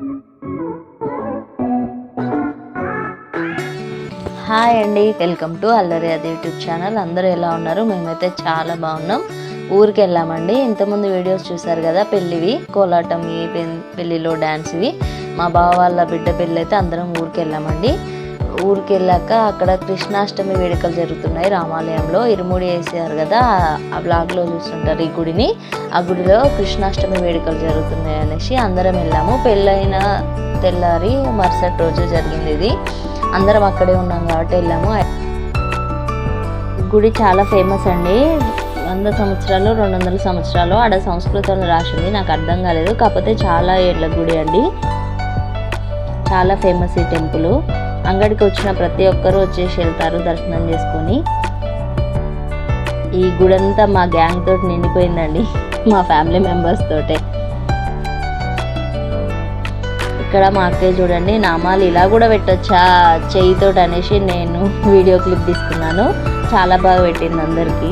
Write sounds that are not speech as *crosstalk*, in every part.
Hi అండి welcome to అల్లరి అది యూట్యూబ్ ఛానల్. అందరూ ఎలా ఉన్నారు? మేమైతే చాలా బాగున్నాం. ఊరికి వెళ్ళామండి. ఇంతకుముందు వీడియోస్ చూసారు కదా పెళ్ళివి కోలాటం ఈ పెళ్ళిలో డ్యాన్స్వి మా బావ వాళ్ళ బిడ్డ పెళ్ళి అయితే అందరం ఊరికి వెళ్ళామండి. ఊరికి వెళ్ళాక అక్కడ కృష్ణాష్టమి వేడుకలు జరుగుతున్నాయి. రామాలయంలో ఇరుముడి వేసారు కదా. ఆ- బ్లాగ్లో చూస్తుంటారు ఈ గుడిని. ఆ గుడిలో కృష్ణాష్టమి వేడుకలు జరుగుతున్నాయి అనేసి అందరం వెళ్ళాము. పెళ్ళైన తెల్లారి మరుసటి రోజు జరిగింది ఇది. అందరం అక్కడే ఉన్నాం కాబట్టి వెళ్ళాము. గుడి చాలా ఫేమస్ అండి. వంద సంవత్సరాలు రెండు వందల సంవత్సరాలు ఆడ సంస్కృతంలో రాసింది. నాకు అర్థం కాలేదు. కాకపోతే చాలా ఏళ్ళ గుడి అండి. చాలా ఫేమస్ ఈ టెంపుల్. అంగడికి వచ్చిన ప్రతి ఒక్కరూ వచ్చేసి వెళ్తారు దర్శనం చేసుకొని. ఈ గుడంతా మా గ్యాంగ్ తోటి నిండిపోయిందండి. మా ఫ్యామిలీ మెంబర్స్ తోటే. ఇక్కడ మా అక్కయ్య చూడండి నామాలు ఇలా కూడా పెట్టొచ్చా? చేయితోటి అనేసి నేను వీడియో క్లిప్ తీసుకున్నాను. చాలా బాగా పెట్టింది అందరికీ.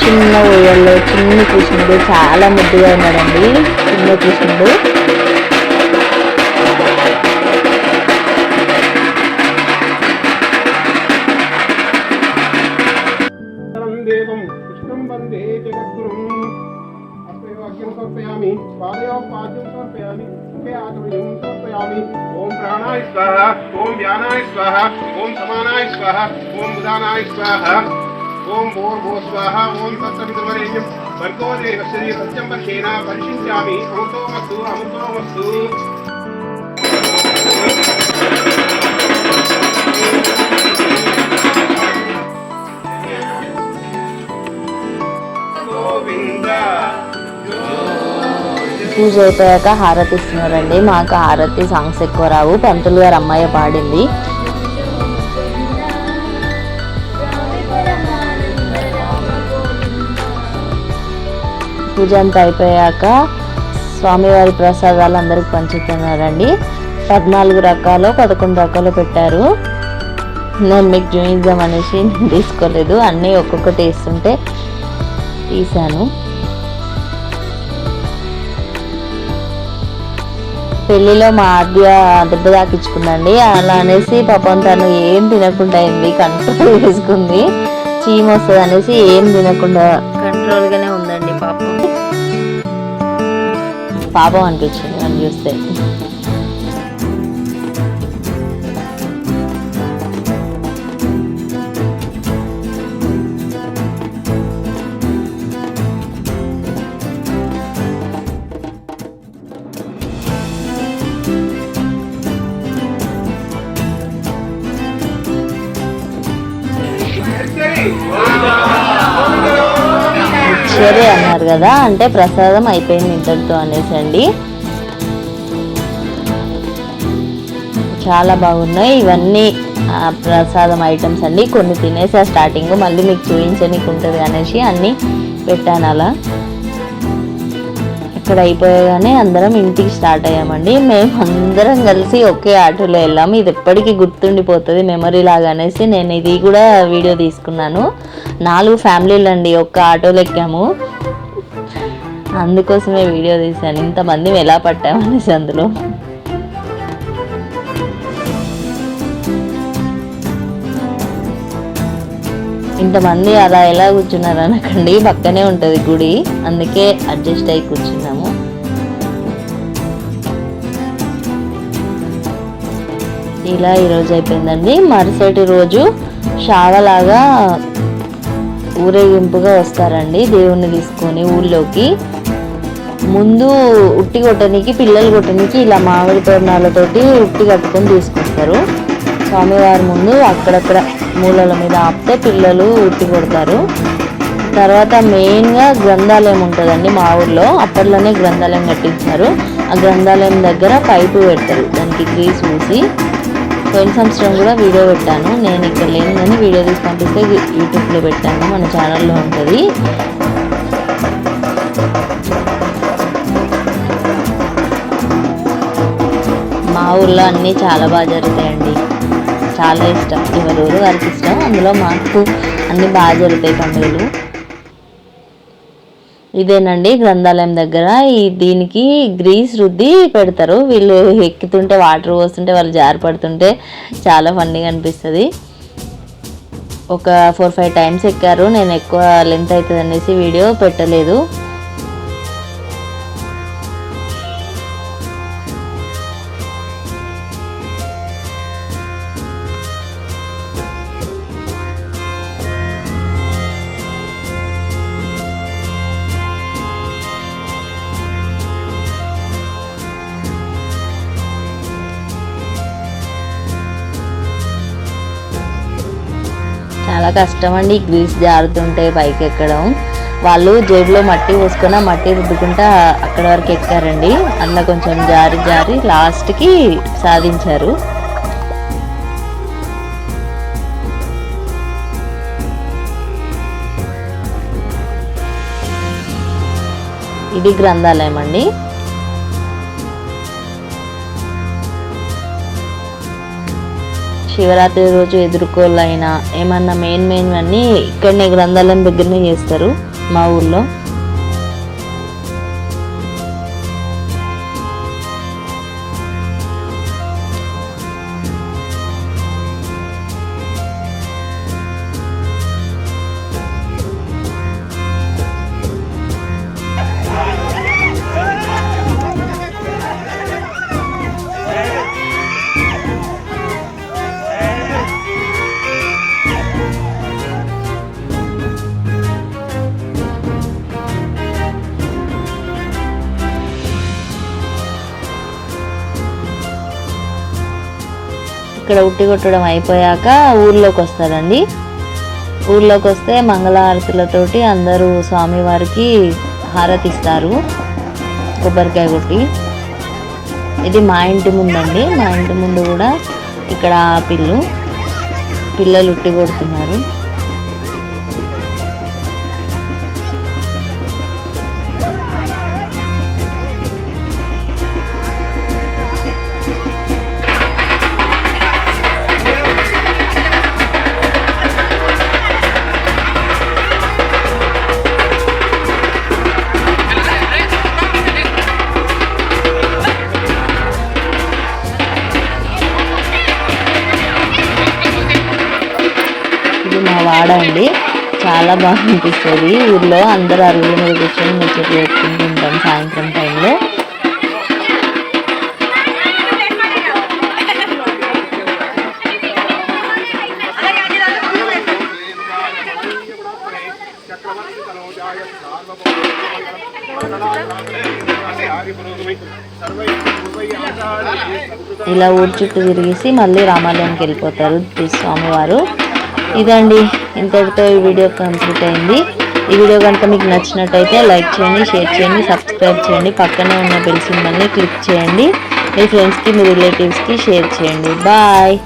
చిన్న ఊయల్లో చిన్న కృష్ణుడు చాలా ముద్దుగా ఉన్నాడండి. చిన్న కృష్ణుడు ఓం ప్రాణాయ స్వాహ ఓం వ్యానాయ స్వాహ ఓం సమానాయ స్వాహ ఓం ఉదానాయ స్వాహ. ఓం ఓం భో స్వాహ ఓం సత్సవిధువరేణ్యం భర్గోదేవ శ్రీ సత్యం పశ్యేన పరిశీలించామి అమృతో వస్తు అమృతో వస్తు. పూజ అయిపోయాక హారతి ఇస్తున్నారండి. మాకు హారతి సాంగ్స్ ఎక్కువ రావు. పంతులు గారు అమ్మాయి పాడింది. పూజ అంతా అయిపోయాక స్వామివారి ప్రసాదాలు అందరికి పంచుతున్నారండి. పద్నాలుగు రకాలు పదకొండు రకాలు పెట్టారు. నేను మీకు చూపిద్దాం అనేసి నేను తీసుకోలేదు. అన్నీ ఒక్కొక్కటి వేస్తుంటే తీసాను పెళ్ళిలో మా ఆద్య దెబ్బ తాకించుకుందండి అలా అనేసి పాపం తను ఏం తినకుండా అయింది కంట్రోల్ చేసుకుంది *laughs* చీమ వస్తుంది అనేసి ఏం తినకుండా కంట్రోల్గానే ఉందండి పాపం. పాపం అనిపించింది నన్ను చూస్తే. కదా అంటే ప్రసాదం అయిపోయింది ఇంతటితో అనేసి అండి. చాలా బాగున్నాయి ఇవన్నీ ప్రసాదం ఐటమ్స్ అండి. కొన్ని తినేసా స్టార్టింగ్ మళ్ళీ మీకు చూపించనీకి ఉంటుంది అనేసి అన్నీ పెట్టాను అలా. ఇక్కడ అయిపోయాగానే అందరం ఇంటికి స్టార్ట్ అయ్యామండి. మేము అందరం కలిసి ఒకే ఆటోలో వెళ్ళాము. ఇది ఎప్పటికీ గుర్తుండిపోతుంది మెమరీ లాగా అనేసి నేను ఇది కూడా వీడియో తీసుకున్నాను. నాలుగు ఫ్యామిలీలు అండి ఒక్క ఆటోలో ఎక్కాము. అందుకోసమే వీడియో తీశాను. ఇంతమంది ఎలా పట్టామనేసి అందులో. ఇంతమంది అలా ఎలా కూర్చున్నారు అనకండి. పక్కనే ఉంటుంది గుడి. అందుకే అడ్జస్ట్ అయి కూర్చున్నాము. ఇలా ఈరోజు అయిపోయిందండి. మరుసటి రోజు షావలాగా ఊరేగింపుగా వస్తారండి దేవుణ్ణి తీసుకొని ఊళ్ళోకి. ముందు ఉట్టి కొట్టడానికి పిల్లలు కొట్టడానికి ఇలా మామిడి తోరణాలతోటి ఉట్టి కట్టుకొని తీసుకొస్తారు. స్వామివారి ముందు అక్కడక్కడ మూలల మీద ఆపితే పిల్లలు ఉట్టి కొడతారు. తర్వాత మెయిన్గా గ్రంథాలయం ఉంటుందండి మా ఊర్లో. అప్పట్లోనే గ్రంథాలయం కట్టించారు ఆ గ్రంథాలయం దగ్గర పైపు పెడతారు. దానికి గ్రీస్ పూసి. పోయిన సంవత్సరం కూడా వీడియో పెట్టాను. నేను ఇక్కడ లేను కానీ వీడియో తీసి పంపిస్తే యూట్యూబ్లో పెట్టాను. మన ఛానల్లో ఉంటుంది. మా ఊళ్ళో అన్నీ చాలా బాగా జరుగుతాయండి. చాలా ఇష్టం. ఎవరి ఊరు వారికి ఇష్టం. అందులో మాకు అన్నీ బాగా జరుగుతాయి పండుగలు. ఇదేనండి గ్రంథాలయం దగ్గర. ఈ దీనికి గ్రీస్ రుద్ది పెడతారు. వీళ్ళు ఎక్కుతుంటే వాటర్ పోస్తుంటే వాళ్ళు జారిపడుతుంటే చాలా ఫన్నీగా అనిపిస్తుంది. ఒక ఫోర్ ఫైవ్ టైమ్స్ ఎక్కారు. నేను ఎక్కువ లెంత్ అవుతుంది అనేసి వీడియో పెట్టలేదు. చాలా కష్టం అండి గ్రీస్ జారుతుంటే పైకి ఎక్కడం. వాళ్ళు జేబులో మట్టి పోసుకొని మట్టి రుద్దుకుంటా అక్కడ వరకు ఎక్కారండి. అట్లా కొంచెం జారి జారి లాస్ట్కి సాధించారు. ఇది గ్రంథాలయం అండి శివరాత్రి రోజు ఎదుర్కోలైనా ఏమన్నా మెయిన్ మెయిన్ అన్నీ ఇక్కడనే గ్రంథాలయం దగ్గరనే చేస్తారు మా ఊళ్ళో ఇక్కడ ఉట్టి కొట్టడం అయిపోయాక ఊర్లోకి వస్తారండి. ఊర్లోకి వస్తే మంగళహారతులతోటి అందరూ స్వామివారికి హారతి ఇస్తారు కొబ్బరికాయ కొట్టి. ఇది మా ఇంటి ముందండి. మా ఇంటి ముందు కూడా ఇక్కడ పిల్లు పిల్లలు ఉట్టి కొడుతున్నారు. ఇది అండి. చాలా బాగా అనిపిస్తుంది ఊర్లో అందరూ అరుగుల మీద కూర్చొని ముచ్చట్లు పెట్టుకుంటూ ఉంటాం సాయంత్రం టైంలో. ఇలా ఊరు చుట్టూ తిరిగేసి మళ్ళీ రామాలయంకి వెళ్ళిపోతారు స్వామివారు. ఇదండి. ఇంతటితో ఈ వీడియో కంప్లీట్ అయింది. ఈ వీడియో కనుక మీకు నచ్చినట్టయితే లైక్ చేయండి షేర్ చేయండి సబ్స్క్రైబ్ చేయండి. పక్కనే ఉన్న బెల్ సింబల్ని క్లిక్ చేయండి. మీ ఫ్రెండ్స్కి మీ రిలేటివ్స్కి షేర్ చేయండి. బాయ్.